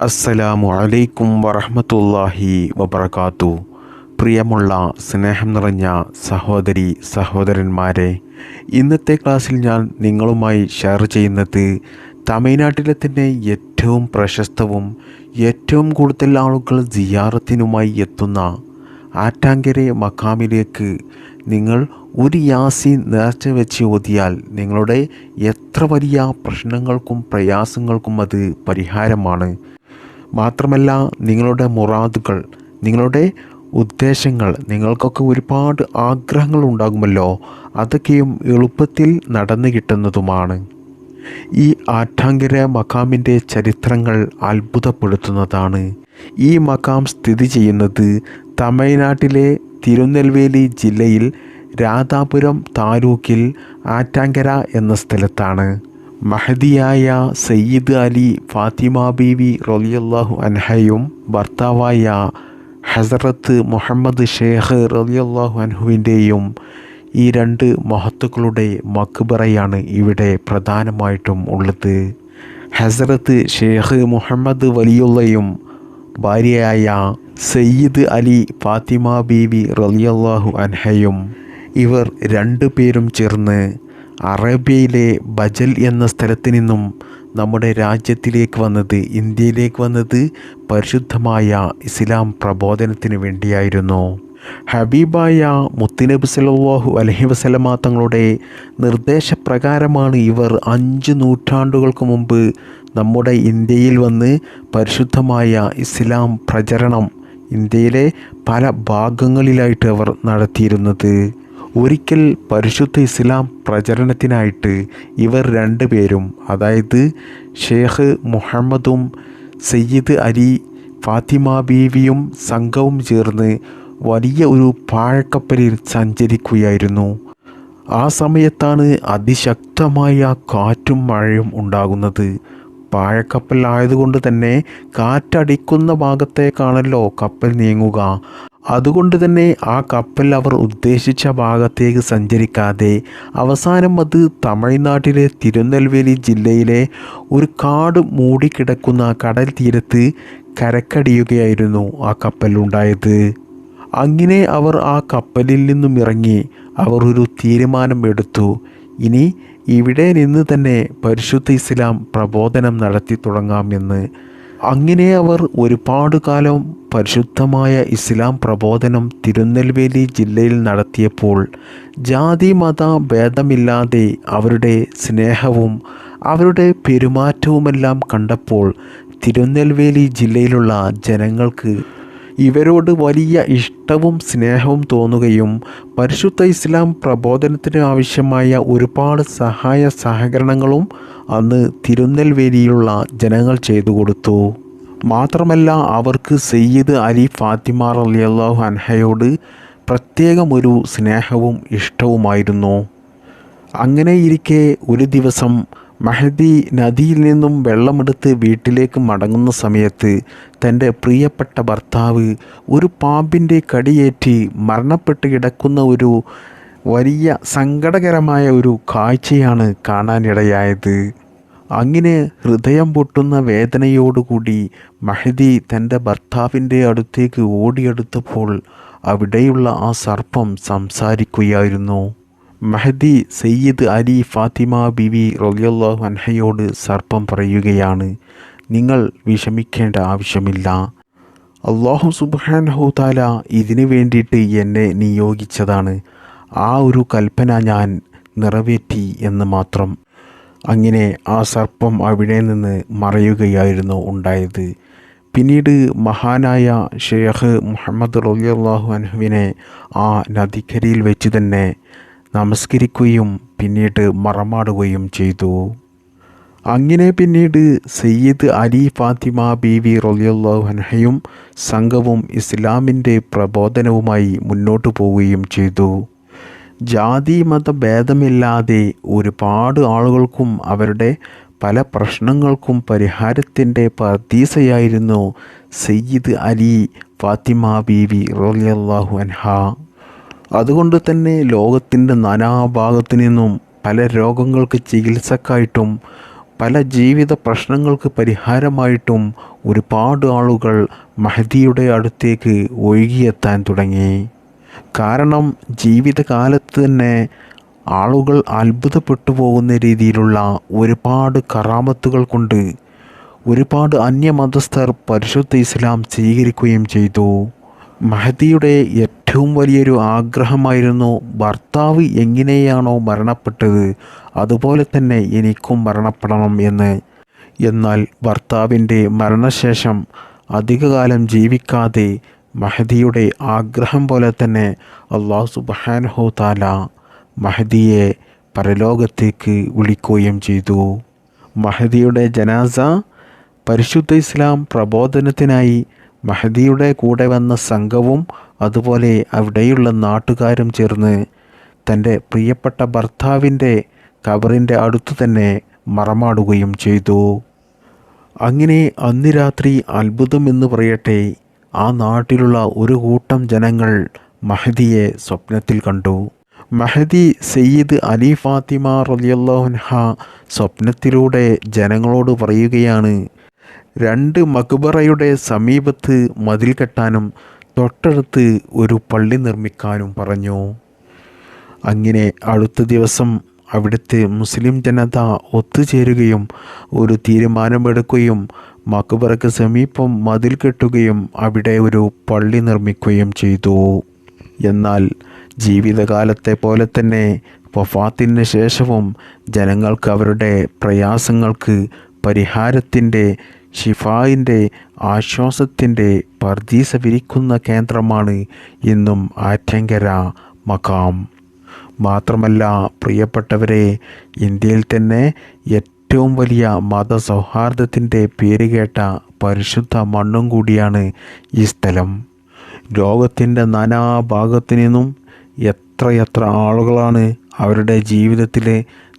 അസ്സലാമു അലൈക്കും വറഹമത്തല്ലാഹി വബർക്കാത്തു പ്രിയമുള്ള സ്നേഹം നിറഞ്ഞ സഹോദരി സഹോദരന്മാരെ ഇന്നത്തെ ക്ലാസ്സിൽ ഞാൻ നിങ്ങളുമായി ഷെയർ ചെയ്യുന്നത് തമിഴ്നാട്ടിലെ തന്നെ ഏറ്റവും പ്രശസ്തവും ഏറ്റവും കൂടുതൽ ആളുകൾ സിയാറത്തിനുമായി എത്തുന്ന ആറ്റാങ്കരെ മക്കാമിലേക്ക് നിങ്ങൾ ഒരു യാസി നേർച്ച വെച്ച് ഓതിയാൽ നിങ്ങളുടെ എത്ര വലിയ പ്രശ്നങ്ങൾക്കും പ്രയാസങ്ങൾക്കും അത് പരിഹാരമാണ്. മാത്രമല്ല നിങ്ങളുടെ മുറാദുകൾ നിങ്ങളുടെ ഉദ്ദേശങ്ങൾ നിങ്ങൾക്കൊക്കെ ഒരുപാട് ആഗ്രഹങ്ങൾ ഉണ്ടാകുമല്ലോ അതൊക്കെയും എളുപ്പത്തിൽ നടന്നു കിട്ടുന്നതുമാണ്. ഈ ആറ്റാങ്കര മക്കാമിന്റെ ചരിത്രങ്ങൾ അത്ഭുതപ്പെടുത്തുന്നതാണ്. ഈ മക്കാം സ്ഥിതി ചെയ്യുന്നത് തമിഴ്നാട്ടിലെ തിരുനെൽവേലി ജില്ലയിൽ രാധാപുരം താലൂക്കിൽ ആറ്റാങ്കര എന്ന സ്ഥലത്താണ്. മഹദിയായ സയ്യിദ് അലി ഫാത്തിമ ബീവി റലിയല്ലാഹു അൻഹയും ഭർത്താവായ ഹസറത്ത് മുഹമ്മദ് ഷേഖ് റലിയല്ലാഹു അൻഹുവിന്റെയും ഈ രണ്ട് മഹത്തുക്കളുടെ മക്ബറയാണ് ഇവിടെ പ്രധാനമായിട്ടും ഉള്ളത്. ഹസരത്ത് ഷേഖ് മുഹമ്മദ് വലിയുള്ളയും ഭാര്യയായ സയ്യിദ് അലി ഫാത്തിമ ബീവി റലിയല്ലാഹു അൻഹയും ഇവർ രണ്ടു പേരും ചേർന്ന് അറേബ്യയിലെ ബജൽ എന്ന സ്ഥലത്ത് നിന്നും നമ്മുടെ രാജ്യത്തിലേക്ക് വന്നത് ഇന്ത്യയിലേക്ക് വന്നത് പരിശുദ്ധമായ ഇസ്ലാം പ്രബോധനത്തിന് വേണ്ടിയായിരുന്നു. ഹബീബായ മുത്തുനബി സല്ലല്ലാഹു അലഹി വസല്ലമ തങ്ങളുടെ നിർദ്ദേശപ്രകാരമാണ് ഇവർ അഞ്ച് നൂറ്റാണ്ടുകൾക്ക് മുമ്പ് നമ്മുടെ ഇന്ത്യയിൽ വന്ന് പരിശുദ്ധമായ ഇസ്ലാം പ്രചരണം ഇന്ത്യയിലെ പല ഭാഗങ്ങളിലായിട്ട് അവർ നടത്തിയിരുന്നത്. ഒരിക്കൽ പരിശുദ്ധ ഇസ്ലാം പ്രചരണത്തിനായിട്ട് ഇവർ രണ്ടുപേരും അതായത് ഷേഖ് മുഹമ്മദും സയ്യിദ് അലി ഫാത്തിമ ബീവിയും സംഘവും ചേർന്ന് വലിയ ഒരു പാഴക്കപ്പലിൽ സഞ്ചരിക്കുകയായിരുന്നു. ആ സമയത്താണ് അതിശക്തമായ കാറ്റും മഴയും ഉണ്ടാകുന്നത്. പാഴക്കപ്പൽ ആയതുകൊണ്ട് തന്നെ കാറ്റടിക്കുന്ന ഭാഗത്തേക്കാണല്ലോ കപ്പൽ നീങ്ങുക. അതുകൊണ്ട് തന്നെ ആ കപ്പൽ അവർ ഉദ്ദേശിച്ച ഭാഗത്തേക്ക് സഞ്ചരിക്കാതെ അവസാനം അത് തമിഴ്നാട്ടിലെ തിരുനെൽവേലി ജില്ലയിലെ ഒരു കാട് മൂടിക്കിടക്കുന്ന കടൽ തീരത്ത് കരക്കടിയുകയായിരുന്നു ആ കപ്പൽ ഉണ്ടായത്. അങ്ങനെ അവർ ആ കപ്പലിൽ നിന്നും ഇറങ്ങി അവർ ഒരു തീരുമാനം എടുത്തു. ഇനി ഇവിടെ നിന്ന് തന്നെ പരിശുദ്ധ ഇസ്ലാം പ്രബോധനം നടത്തി തുടങ്ങാമെന്ന് അങ്ങനെ അവർ ഒരുപാട് കാലം പരിശുദ്ധമായ ഇസ്ലാം പ്രബോധനം തിരുനെൽവേലി ജില്ലയിൽ നടത്തിയപ്പോൾ ജാതി മത ഭേദമില്ലാതെ അവരുടെ സ്നേഹവും അവരുടെ പെരുമാറ്റവുമെല്ലാം കണ്ടപ്പോൾ തിരുനെൽവേലി ജില്ലയിലുള്ള ജനങ്ങൾക്ക് ഇവരോട് വലിയ ഇഷ്ടവും സ്നേഹവും തോന്നുകയും പരിശുദ്ധ ഇസ്ലാം പ്രബോധനത്തിന് ആവശ്യമായ ഒരുപാട് സഹായ സഹകരണങ്ങളും അന്ന് തിരുനെൽവേലിയിലുള്ള ജനങ്ങൾ ചെയ്തു കൊടുത്തു. മാത്രമല്ല അവർക്ക് സയ്യിദ് അലി ഫാത്തിമ റലിയല്ലാഹു അൻഹയോട് പ്രത്യേകം ഒരു സ്നേഹവും ഇഷ്ടവുമായിരുന്നു. അങ്ങനെയിരിക്കെ ഒരു ദിവസം മഹദി നദിയിൽ നിന്നും വെള്ളമെടുത്ത് വീട്ടിലേക്ക് മടങ്ങുന്ന സമയത്ത് തന്റെ പ്രിയപ്പെട്ട ഭർത്താവ് ഒരു പാമ്പിന്റെ കടിയേറ്റ് മരണപ്പെട്ട് കിടക്കുന്ന ഒരു വലിയ സങ്കടകരമായ ഒരു കാഴ്ചയാണ് കാണാനിടയായത്. അങ്ങനെ ഹൃദയം പൊട്ടുന്ന വേദനയോടുകൂടി മഹദി തന്റെ ഭർത്താവിന്റെ അടുത്തേക്ക് ഓടിയെടുത്തപ്പോൾ അവിടെയുള്ള ആ സർപ്പം സംസാരിക്കുകയായിരുന്നു. മഹദി സയ്യിദ് അലി ഫാത്തിമ ബിവി റലിയല്ലാഹു അൻഹയോട് സർപ്പം പറയുകയാണ് നിങ്ങൾ വിഷമിക്കേണ്ട ആവശ്യമില്ല. അള്ളാഹു സുബാൻഹുതാല ഇതിനു വേണ്ടിയിട്ട് എന്നെ നിയോഗിച്ചതാണ്. ആ ഒരു കൽപ്പന ഞാൻ നിറവേറ്റി എന്ന് മാത്രം. അങ്ങനെ ആ സർപ്പം അവിടെ നിന്ന് മറയുകയായിരുന്നു ഉണ്ടായത്. പിന്നീട് മഹാനായ ഷെയ്ഖ് മുഹമ്മദ് റലിയല്ലാഹു അൻഹുവിനെ ആ നദിക്കരയിൽ വെച്ച് തന്നെ നമസ്കരിക്കുകയും പിന്നീട് മറമാടുകയും ചെയ്തു. അങ്ങനെ പിന്നീട് സയ്യിദ് അലി ഫാത്തിമ ബീവി അൻഹയും സംഘവും ഇസ്ലാമിന്റെ പ്രബോധനവുമായി മുന്നോട്ടു പോവുകയും ചെയ്തു. ജാതി മത ഭേദമില്ലാതെ ഒരുപാട് ആളുകൾക്കും അവരുടെ പല പ്രശ്നങ്ങൾക്കും പരിഹാരത്തിന്റെ പ്രതീസയായിരുന്നു സയ്യിദ് അലി ഫാത്തിമ ബീവി റലിയല്ലാഹു അൻഹ. അതുകൊണ്ട് തന്നെ ലോകത്തിന്റെ നാനാഭാഗത്തു നിന്നും പല രോഗങ്ങൾക്ക് ചികിത്സക്കായിട്ടും പല ജീവിത പ്രശ്നങ്ങൾക്ക് പരിഹാരമായിട്ടും ഒരുപാട് ആളുകൾ മഹദിയുടെ അടുത്തേക്ക് ഒഴുകിയെത്താൻ തുടങ്ങി. കാരണം ജീവിതകാലത്ത് തന്നെ ആളുകൾ അത്ഭുതപ്പെട്ടു പോകുന്ന രീതിയിലുള്ള ഒരുപാട് കറാമത്തുകൾ കൊണ്ട് ഒരുപാട് അന്യമതസ്ഥർ പരിശുദ്ധ ഇസ്ലാം സ്വീകരിക്കുകയും ചെയ്തു. മഹദിയുടെ ഏറ്റവും വലിയൊരു ആഗ്രഹമായിരുന്നു ഭർത്താവ് എങ്ങനെയാണോ മരണപ്പെട്ടത് അതുപോലെ തന്നെ എനിക്കും മരണപ്പെടണം എന്ന്. എന്നാൽ ഭർത്താവിന്റെ മരണശേഷം അധികകാലം ജീവിക്കാതെ മഹദിയുടെ ആഗ്രഹം പോലെ തന്നെ അള്ളാഹു സുബാൻഹു താല മഹദിയെ പരലോകത്തേക്ക് വിളിക്കുകയും ചെയ്തു. മഹദിയുടെ ജനാസ പരിശുദ്ധ ഇസ്ലാം പ്രബോധനത്തിനായി മഹദിയുടെ കൂടെ വന്ന സംഘവും അതുപോലെ അവിടെയുള്ള നാട്ടുകാരും ചേർന്ന് തന്റെ പ്രിയപ്പെട്ട ഭർത്താവിന്റെ കബറിന്റെ അടുത്തു തന്നെ മറമാടുകയും ചെയ്തു. അങ്ങനെ അന്ന് രാത്രി അത്ഭുതം എന്ന് പറയട്ടെ ആ നാട്ടിലുള്ള ഒരു കൂട്ടം ജനങ്ങൾ മഹദിയെ സ്വപ്നത്തിൽ കണ്ടു. മഹദി സയ്യിദ് അലി ഫാത്തിമ റലിയല്ലാഹുൻഹ സ്വപ്നത്തിലൂടെ ജനങ്ങളോട് പറയുകയാണ് രണ്ട് മക്ബറയുടെ സമീപത്ത് മതിൽ കെട്ടാനും തൊട്ടടുത്ത് ഒരു പള്ളി നിർമ്മിക്കാനും പറഞ്ഞു. അങ്ങനെ അടുത്ത ദിവസം അവിടുത്തെ മുസ്ലിം ജനത ഒത്തുചേരുകയും ഒരു തീരുമാനമെടുക്കുകയും മക്ബറയ്ക്ക് സമീപം മതിൽ കെട്ടുകയും അവിടെ ഒരു പള്ളി നിർമ്മിക്കുകയും ചെയ്തു. എന്നാൽ ജീവിതകാലത്തെ പോലെ തന്നെ വഫാത്തിന് ശേഷവും ജനങ്ങൾക്ക് അവരുടെ പ്രയാസങ്ങൾക്ക് പരിഹാരത്തിന്റെ ഷിഫായിന്റെ ആശ്വാസത്തിന്റെ പർദീസ വിരിക്കുന്ന കേന്ദ്രമാണ് ഇന്നും ആറ്റങ്കര മഖാം. മാത്രമല്ല പ്രിയപ്പെട്ടവരെ ഇന്ത്യയിൽ തന്നെ ഏറ്റവും വലിയ മതസൗഹാർദ്ദത്തിന്റെ പേരുകേട്ട പരിശുദ്ധ മണ്ണും കൂടിയാണ് ഈ സ്ഥലം. ലോകത്തിന്റെ നാനാഭാഗത്തു നിന്നും എത്രയെത്ര ആളുകളാണ് അവരുടെ ജീവിതത്തിലെ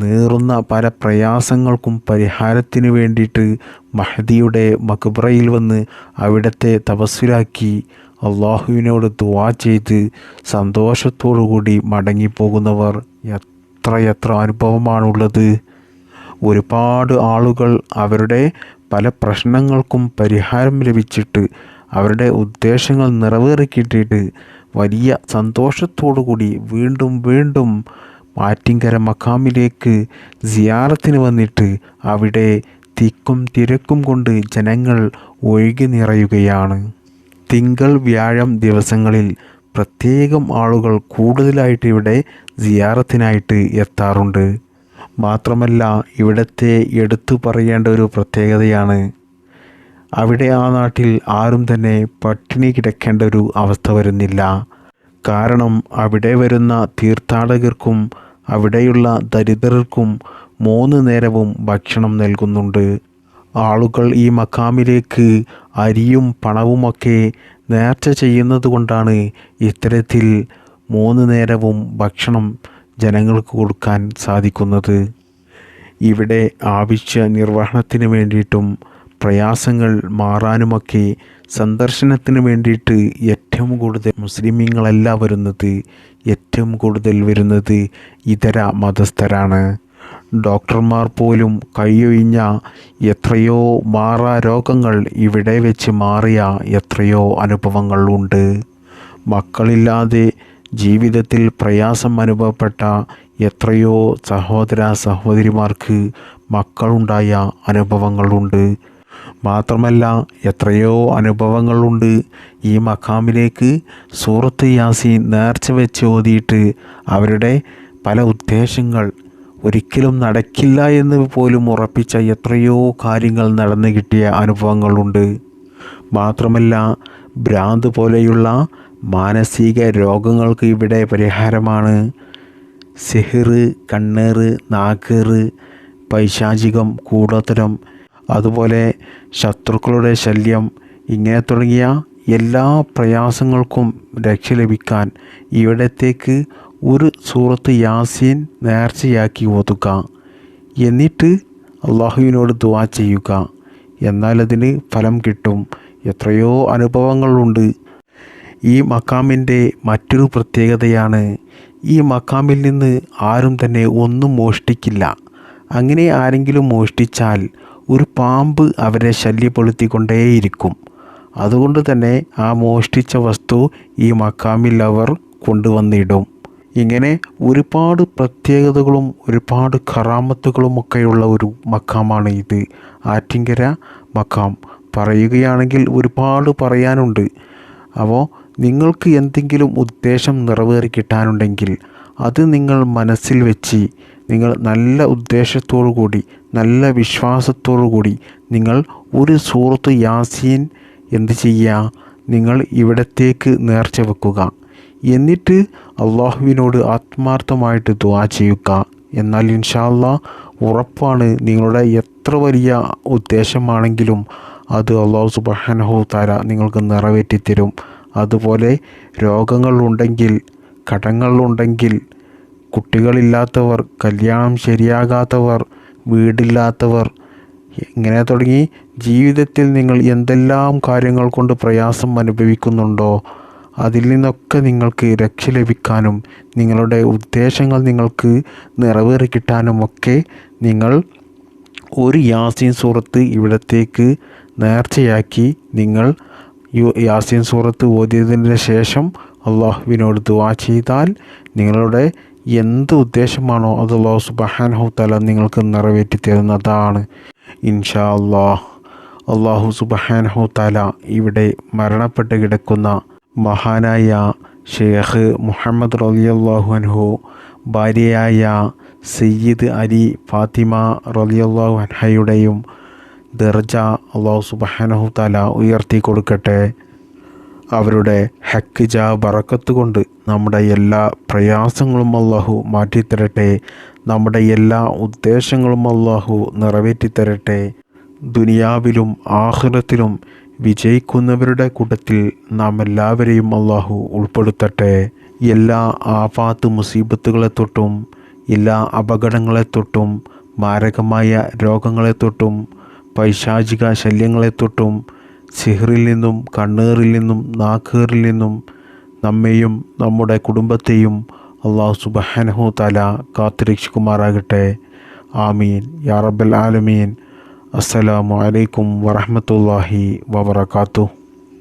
നീറുന്ന പല പ്രയാസങ്ങൾക്കും പരിഹാരത്തിന് വേണ്ടിയിട്ട് മഹദിയുടെ മക്ബറയിൽ വന്ന് അവിടത്തെ തപസ്സിലാക്കി അള്ളാഹുവിനോട് ദുവാ ചെയ്ത് സന്തോഷത്തോടുകൂടി മടങ്ങിപ്പോകുന്നവർ എത്രയെത്ര അനുഭവമാണുള്ളത്. ഒരുപാട് ആളുകൾ അവരുടെ പല പ്രശ്നങ്ങൾക്കും പരിഹാരം ലഭിച്ചിട്ട് അവരുടെ ഉദ്ദേശങ്ങൾ നിറവേറിക്കിട്ടിട്ട് വലിയ സന്തോഷത്തോടു കൂടി വീണ്ടും വീണ്ടും മാറ്റിങ്കര മഖാമിലേക്ക് സിയാറത്തിന് വന്നിട്ട് അവിടെ തിക്കും തിരക്കും കൊണ്ട് ജനങ്ങൾ ഒഴുകി നിറയുകയാണ്. തിങ്കൾ വ്യാഴം ദിവസങ്ങളിൽ പ്രത്യേകം ആളുകൾ കൂടുതലായിട്ട് ഇവിടെ സിയാറത്തിനായിട്ട് എത്താറുണ്ട്. മാത്രമല്ല ഇവിടത്തെ എടുത്തു പറയേണ്ട ഒരു പ്രത്യേകതയാണ് അവിടെ ആ നാട്ടിൽ ആരും തന്നെ പട്ടിണി കിടക്കേണ്ട ഒരു അവസ്ഥ വരുന്നില്ല. കാരണം അവിടെ വരുന്ന തീർത്ഥാടകർക്കും അവിടെയുള്ള ദരിദ്രർക്കും മൂന്ന് നേരവും ഭക്ഷണം നൽകുന്നുണ്ട്. ആളുകൾ ഈ മക്കാമിലേക്ക് അരിയും പണവുമൊക്കെ നേർച്ച ചെയ്യുന്നത് കൊണ്ടാണ് ഇത്തരത്തിൽ മൂന്ന് നേരവും ഭക്ഷണം ജനങ്ങൾക്ക് കൊടുക്കാൻ സാധിക്കുന്നത്. ഇവിടെ ആവശ്യ നിർവഹണത്തിന് വേണ്ടിയിട്ടും പ്രയാസങ്ങൾ മാറാനുമൊക്കെ സന്ദർശനത്തിന് വേണ്ടിയിട്ട് ഏറ്റവും കൂടുതൽ മുസ്ലിമീങ്ങളല്ല വരുന്നത് ഏറ്റവും കൂടുതൽ വരുന്നത് ഇതര മതസ്ഥരാണ്. ഡോക്ടർമാർ പോലും കൈയൊഴിഞ്ഞ എത്രയോ മാറാ രോഗങ്ങൾ ഇവിടെ വെച്ച് മാറിയ എത്രയോ അനുഭവങ്ങൾ ഉണ്ട്. മക്കളില്ലാതെ ജീവിതത്തിൽ പ്രയാസം അനുഭവപ്പെട്ട എത്രയോ സഹോദര സഹോദരിമാർക്ക് മക്കളുണ്ടായ അനുഭവങ്ങളുണ്ട്. മാത്രമല്ല എത്രയോ അനുഭവങ്ങളുണ്ട്. ഈ മഖാമിലേക്ക് സൂറത്ത് യാസീൻ നേർച്ച വെച്ച് ഓതിയിട്ട് അവരുടെ പല ഉദ്ദേശങ്ങൾ ഒരിക്കലും നടക്കില്ല എന്ന് പോലും ഉറപ്പിച്ച എത്രയോ കാര്യങ്ങൾ നടന്നു കിട്ടിയ അനുഭവങ്ങളുണ്ട്. മാത്രമല്ല ഭ്രാന്ത് പോലെയുള്ള മാനസിക രോഗങ്ങൾക്ക് ഇവിടെ പരിഹാരമാണ്. സിഹിറ് കണ്ണേറ് നാക്കേറ് പൈശാചികം കൂടോത്തരം അതുപോലെ ശത്രുക്കളുടെ ശല്യം ഇങ്ങനെ തുടങ്ങിയ എല്ലാ പ്രയാസങ്ങൾക്കും രക്ഷ ലഭിക്കാൻ ഇവിടത്തേക്ക് ഒരു സൂറത്ത് യാസീൻ നേർച്ചയാക്കി ഓതുക. എന്നിട്ട് അള്ളാഹുവിനോട് ദുവാ ചെയ്യുക. എന്നാൽ അതിന് ഫലം കിട്ടും. എത്രയോ അനുഭവങ്ങളുണ്ട്. ഈ മക്കാമിന്റെ മറ്റൊരു പ്രത്യേകതയാണ് ഈ മക്കാമിൽ നിന്ന് ആരും തന്നെ ഒന്നും മോഷ്ടിക്കില്ല. അങ്ങനെ ആരെങ്കിലും മോഷ്ടിച്ചാൽ ഒരു പാമ്പ് അവരെ ശല്യപ്പെടുത്തിക്കൊണ്ടേയിരിക്കും. അതുകൊണ്ട് തന്നെ ആ മോഷ്ടിച്ച വസ്തു ഈ മക്കാമിൽ അവർ കൊണ്ടുവന്നിടും. ഇങ്ങനെ ഒരുപാട് പ്രത്യേകതകളും ഒരുപാട് കറാമത്തുകളും ഒക്കെയുള്ള ഒരു മക്കാമാണ് ഇത്. ആറ്റിങ്കര മക്കാം പറയുകയാണെങ്കിൽ ഒരുപാട് പറയാനുണ്ട്. അപ്പോൾ നിങ്ങൾക്ക് എന്തെങ്കിലും ഉദ്ദേശം നിറവേറി കിട്ടാനുണ്ടെങ്കിൽ അത് നിങ്ങൾ മനസ്സിൽ വെച്ച് നിങ്ങൾ നല്ല ഉദ്ദേശത്തോടു കൂടി നല്ല വിശ്വാസത്തോടു കൂടി നിങ്ങൾ ഒരു സൂറത്ത് യാസീൻ എന്ത് ചെയ്യുക? നിങ്ങൾ ഇവിടത്തേക്ക് നേർച്ച വെക്കുക. എന്നിട്ട് അള്ളാഹുവിനോട് ആത്മാർത്ഥമായിട്ട് ദുവാ ചെയ്യുക. എന്നാൽ ഇൻഷാല്ല ഉറപ്പാണ് നിങ്ങളുടെ എത്ര വലിയ ഉദ്ദേശമാണെങ്കിലും അത് അള്ളാഹു സുബാനഹു താര നിങ്ങൾക്ക് നിറവേറ്റിത്തരും. അതുപോലെ രോഗങ്ങളുണ്ടെങ്കിൽ കടങ്ങളുണ്ടെങ്കിൽ കുട്ടികളില്ലാത്തവർ കല്യാണം ശരിയാകാത്തവർ വീടില്ലാത്തവർ ഇങ്ങനെ തുടങ്ങി? ജീവിതത്തിൽ നിങ്ങൾ എന്തെല്ലാം കാര്യങ്ങൾ കൊണ്ട് പ്രയാസം അനുഭവിക്കുന്നുണ്ടോ? അതിൽ നിന്നൊക്കെ നിങ്ങൾക്ക് രക്ഷ ലഭിക്കാനും നിങ്ങളുടെ ഉദ്ദേശങ്ങൾ നിങ്ങൾക്ക് നിറവേറി കിട്ടാനും ഒക്കെ നിങ്ങൾ ഒരു യാസീൻ സൂറത്ത് ഇവിടത്തേക്ക് നേർച്ചയാക്കി നിങ്ങൾ യാസീൻ സൂറത്ത് ഓതിയതിന് ശേഷം അള്ളാഹുവിനോട് ദുവാ ചെയ്താൽ നിങ്ങളുടെ എന്ത് ഉദ്ദേശമാണോ അത് അള്ളാഹു സുബഹാനഹു തല നിങ്ങൾക്ക് നിറവേറ്റി തരുന്നതാണ് ഇൻഷാ അള്ളാഹ് അള്ളാഹു സുബഹാനഹു തല ഇവിടെ മരണപ്പെട്ട് കിടക്കുന്ന മഹാനായ ഷെയ്ഖ് മുഹമ്മദ് റലിയല്ലാഹു അൻഹു ഭാര്യയായ സയ്യിദ് അലി ഫാത്തിമ റലിയല്ലാഹു അൻഹയുടെയും ദർജ അള്ളാഹു സുബഹാനഹു തല ഉയർത്തി കൊടുക്കട്ടെ അവരുടെ ഹക്കിജ ബറക്കത്ത് കൊണ്ട് നമ്മുടെ എല്ലാ പ്രയാസങ്ങളും അള്ളാഹു മാറ്റിത്തരട്ടെ. നമ്മുടെ എല്ലാ ഉദ്ദേശങ്ങളും അള്ളാഹു നിറവേറ്റിത്തരട്ടെ. ദുനിയാവിലും ആഹ്റത്തിലും വിജയിക്കുന്നവരുടെ കൂട്ടത്തിൽ നാം എല്ലാവരെയും അള്ളാഹു ഉൾപ്പെടുത്തട്ടെ. എല്ലാ ആഫാത്ത് മുസീബത്തുകളെ തൊട്ടും എല്ലാ അപകടങ്ങളെ തൊട്ടും മാരകമായ രോഗങ്ങളെ തൊട്ടും പൈശാചിക ശല്യങ്ങളെ തൊട്ടും സിഹറിൽ നിന്നും കണ്ണേറിൽ നിന്നും നാക്കേറിൽ നിന്നും നമ്മെയും നമ്മുടെ കുടുംബത്തെയും അള്ളാഹു സുബഹാനഹു തല കാത്തിരക്ഷിക്കുമാറാകട്ടെ. ആമീൻ. യാ റബ്ബൽ ആലമീൻ. അസ്സലാമു അലൈക്കും വറഹമത്തല്ലാഹി വബർക്കാത്തു